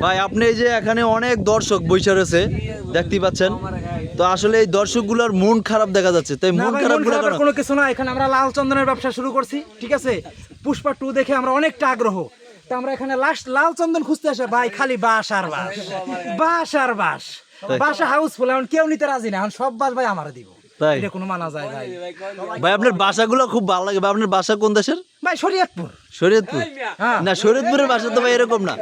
ভাই আপনি এই যে এখানে অনেক দর্শক বৈশা রয়েছে দেখতেই পাচ্ছেন। তো আসলে এই দর্শকগুলোর মন খারাপ দেখা যাচ্ছে। তাই মন খারাপ কোনো? কিছু না। এখানে আমরা লাল চন্দনের ব্যবসা শুরু করছি ঠিক আছে? পুষ্পা টু দেখে আমরা অনেকটা আগ্রহ। তো আমরা এখানে লাস্ট লাল চন্দন খুঁজতে আসে ভাই খালি বাস আর বাস বাস আর বাস বাসা হাউসফুল এখন কেউ নিতে রাজি না। এখন সব বাস ভাই আমার দিব। তাই? এটা কোনো মানা যায় ভাই। ভাই আপনার বাসাগুলো খুব ভালো লাগে। ভাই আপনার বাসা কোন দেশের? ভাই শরীয়তপুর। শরীয়তপুর? হ্যাঁ। না শরীয়তপুরের ভাষা তো ভাই এরকম না।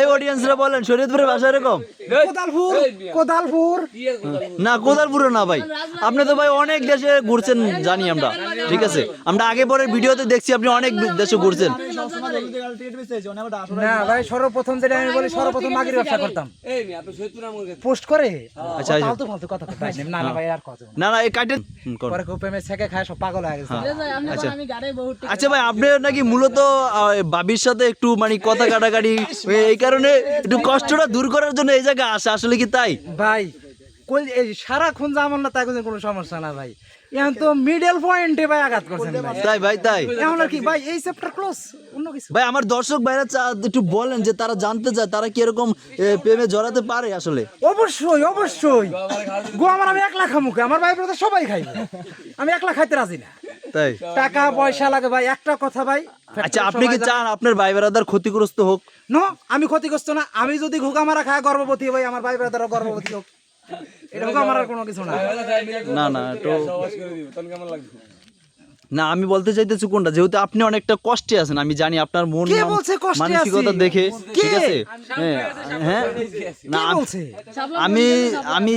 এই অডিয়েন্সরা বলেন শরীয়তপুরের ভাষা এরকম? কোদালপুর কোদালপুর। না কোদালপুরে? না ভাই। আপনি তো ভাই অনেক দেশে ঘুরছেন জানি আমরা। ঠিক আছে? আমরা আগে পরের ভিডিওতে দেখছি আপনি অনেক দেশে ঘুরছেন। না ভাই সর্বপ্রথম যেটা আমি বলি সর্বপ্রথম মাগির ব্যবসা করতাম। পোস্ট করে? আচ্ছা, আচ্ছা। ফালতু ফালতু কথা ভাই না না ভাই আর কথা না। না এই কাটে পরে খুব প্রেমে ছেকে খায় সব পাগল হয়ে গেছে। আচ্ছা। আচ্ছা ভাই আপনি নাকি মূলত বাবির সাথে একটু মানে কথা কাটাকাটি, এই কারণে একটু কষ্টটা দূর করার জন্য এই জায়গায় আসে, আসলে কি তাই? ভাই কই এই সারাক্ষণ না তাই কোনো সমস্যা না ভাই। এখন তো মিডল পয়েন্টে ভাই আঘাত করছেন ভাই। তাই ভাই তাই। এখন আর কি ভাই এই চ্যাপ্টার ক্লোজ অন্য কিছু। ভাই আমার দর্শক ভাইরা একটু বলেন যে তারা জানতে চায় তারা কীরকম এ, প্রেমে জড়াতে পারে আসলে? অবশ্যই অবশ্যই। গো আমার আমি একলা খামুকে আমার ভাই ব্রাদার সবাই খাই আমি একলা খাইতে রাজি না। তাই। টাকা পয়সা লাগে ভাই একটা কথা ভাই আচ্ছা আপনি কি চান আপনার ভাই বেড়াদার ক্ষতিগ্রস্ত হোক? নো আমি ক্ষতিগ্রস্ত না আমি যদি ঘুগা মারা খায় গর্ভবতী ভাই আমার ভাই ব্রাদারও গর্ভবতী হোক। এটা মারার কোনো কিছু না। না না তো না আমি বলতে চাইতেছি কোনটা? যেহেতু আপনি অনেকটা কষ্টে আছেন আমি জানি আপনার মন কে মান- বলছে কষ্টে মানসিকতা দেখে ঠিক আছে? হ্যাঁ হ্যাঁ? না আমি আমি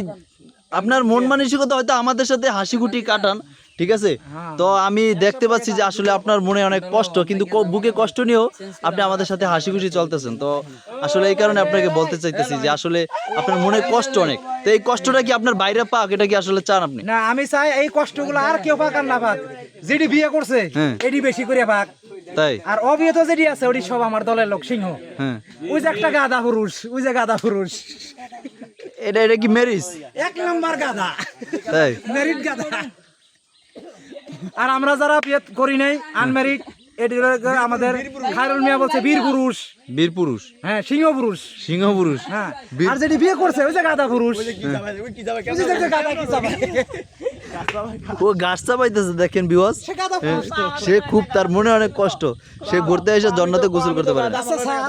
আপনার মন মানসিকতা হয়তো আমাদের সাথে হাসি খুটি কাটান ঠিক আছে? তো আমি দেখতে পাচ্ছি যে আসলে আপনার মনে অনেক কষ্ট কিন্তু বুকে কষ্ট নিয়েও আপনি আমাদের সাথে হাসি খুশি চলতেছেন। তো আসলে এই কারণে আপনাকে বলতে চাইতেছি যে আসলে আপনার মনে কষ্ট অনেক। তো এই কষ্টটা কি আপনার বাইরে পাক? এটা কি আসলে চান আপনি? না আমি চাই এই কষ্টগুলো আর কেউ পাক আর না পাক। যেটি বিয়ে করছে হ্যাঁ। এটি বেশি করে পাক। তাই? আর অবিয়ত যেটি আছে ওটি সব আমার দলের লোক সিংহ। হ্যাঁ। ওই যে একটা গাদা পুরুষ ওই যে গাদা পুরুষ। এটা এটা কি ম্যারিজ এক নাম্বার গাদা তাই? মেরিট গাদা আর আমরা যারা বিয়ে করি নাই এটি আমাদের খায়রুল মিয়া বলছে বীর পুরুষ। বীর পুরুষ। হ্যাঁ সিংহ পুরুষ। সিংহ পুরুষ। হ্যাঁ আর যেটি বিয়ে করছে ওই যে গাদা পুরুষ? ও গাছ চাপাইতেছে দেখেন বিওয়াজ সে গাদা পুরুষ। তো। সে খুব তার মনে অনেক কষ্ট। সে ঘুরতে এসে জন্নতে গোসল করতে পারে আচ্ছা স্যার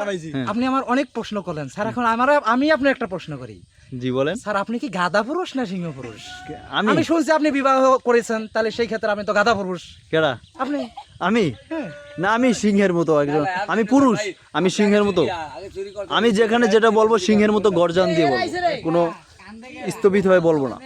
আপনি আমার অনেক প্রশ্ন করলেন। স্যার এখন আমার আমি আপনার একটা প্রশ্ন করি। জি বলেন। স্যার আপনি কি গাদা পুরুষ না সিংহ পুরুষ? আমি? আমি শুনছি আপনি বিবাহ করেছেন তাহলে সেই ক্ষেত্রে আপনি তো গাদা পুরুষ। কেডা? আপনি? আমি? হ্যাঁ। না আমি সিংহের মতো একজন। আমি পুরুষ আমি সিংহের মতো। আমি যেখানে যেটা বলব সিংহের মতো গর্জন দিয়ে বলব। কোনো স্থবিত হয়ে বলব না।